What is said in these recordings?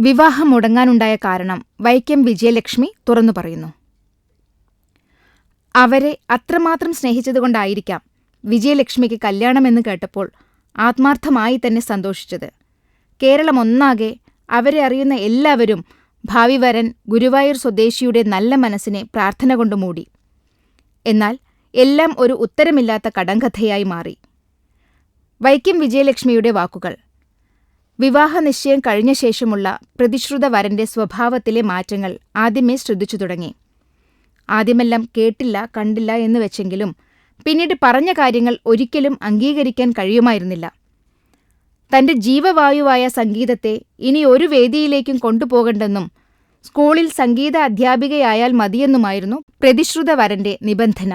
വിവാഹം മുടങ്ങാനുണ്ടായ കാരണം വൈക്കം വിജയലക്ഷ്മി തുറന്നു പറയുന്നു. അവരെ അത്രമാത്രം സ്നേഹിച്ചതുകൊണ്ടായിരിക്കാം വിജയലക്ഷ്മിക്ക് കല്യാണമെന്ന് കേട്ടപ്പോൾ ആത്മാർത്ഥമായി തന്നെ സന്തോഷിച്ചത്. കേരളം ഒന്നാകെ അവരെ അറിയുന്ന എല്ലാവരും ഭാവി വരൻ ഗുരുവായൂർ സ്വദേശിയുടെ നല്ല മനസ്സിനെ പ്രാർത്ഥന കൊണ്ട് മൂടി. എന്നാൽ എല്ലാം ഒരു ഉത്തരമില്ലാത്ത കടങ്കഥയായി മാറി. വൈക്കം വിജയലക്ഷ്മിയുടെ വാക്കുകൾ വിവാഹ നിശ്ചയം കഴിഞ്ഞ ശേഷമുള്ള പ്രതിശ്രുത വരന്റെ സ്വഭാവത്തിലെ മാറ്റങ്ങൾ ആദ്യമേ ശ്രദ്ധിച്ചു തുടങ്ങി. ആദ്യമെല്ലാം കേട്ടില്ല കണ്ടില്ല എന്ന് വെച്ചെങ്കിലും പിന്നീട് പറഞ്ഞ കാര്യങ്ങൾ ഒരിക്കലും അംഗീകരിക്കാൻ കഴിയുമായിരുന്നില്ല. തന്റെ ജീവവായുവായ സംഗീതത്തെ ഇനി ഒരു വേദിയിലേക്കും കൊണ്ടുപോകണ്ടെന്നും സ്കൂളിൽ സംഗീത അധ്യാപികയായാൽ മതിയെന്നുമായിരുന്നു പ്രതിശ്രുത വരന്റെ നിബന്ധന.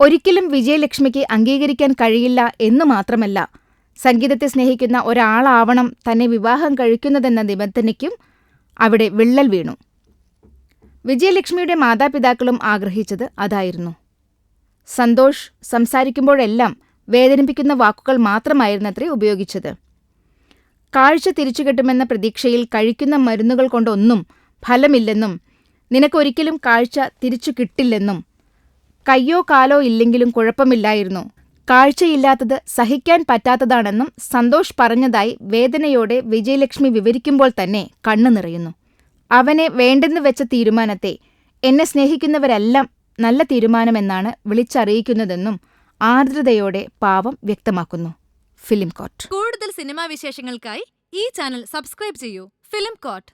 ഒരിക്കലും വിജയലക്ഷ്മിക്ക് അംഗീകരിക്കാൻ കഴിയില്ല എന്നു മാത്രമല്ല സംഗീതത്തെ സ്നേഹിക്കുന്ന ഒരാളാവണം തന്നെ വിവാഹം കഴിക്കുന്നതെന്ന നിബന്ധനയ്ക്കും അവിടെ വിള്ളൽ വീണു. വിജയലക്ഷ്മിയുടെ മാതാപിതാക്കളും ആഗ്രഹിച്ചത് അതായിരുന്നു. സന്തോഷ് സംസാരിക്കുമ്പോഴെല്ലാം വേദനിപ്പിക്കുന്ന വാക്കുകൾ മാത്രമായിരുന്നത്രേ ഉപയോഗിച്ചത്. കാഴ്ച തിരിച്ചു കിട്ടുമെന്ന പ്രതീക്ഷയിൽ കഴിക്കുന്ന മരുന്നുകൾ കൊണ്ടൊന്നും ഫലമില്ലെന്നും നിനക്കൊരിക്കലും കാഴ്ച തിരിച്ചു കിട്ടില്ലെന്നും കയ്യോ കാലോ ഇല്ലെങ്കിലും കുഴപ്പമില്ലായിരുന്നു കാഴ്ചയില്ലാത്തത് സഹിക്കാൻ പറ്റാത്തതാണെന്നും സന്തോഷ് പറഞ്ഞതായി വേദനയോടെ വിജയലക്ഷ്മി വിവരിക്കുമ്പോൾ തന്നെ കണ്ണു നിറയുന്നു. അവനെ വേണ്ടെന്ന് വെച്ച തീരുമാനത്തെ എന്നെ സ്നേഹിക്കുന്നവരെല്ലാം നല്ല തീരുമാനമെന്നാണ് വിളിച്ചറിയിക്കുന്നതെന്നും ആർദ്രതയോടെ പാവം വ്യക്തമാക്കുന്നു. ഫിലിം കോട്ട് കൂടുതൽ സിനിമാ വിശേഷങ്ങൾക്കായി ഈ ചാനൽ സബ്സ്ക്രൈബ് ചെയ്യൂ. Film coat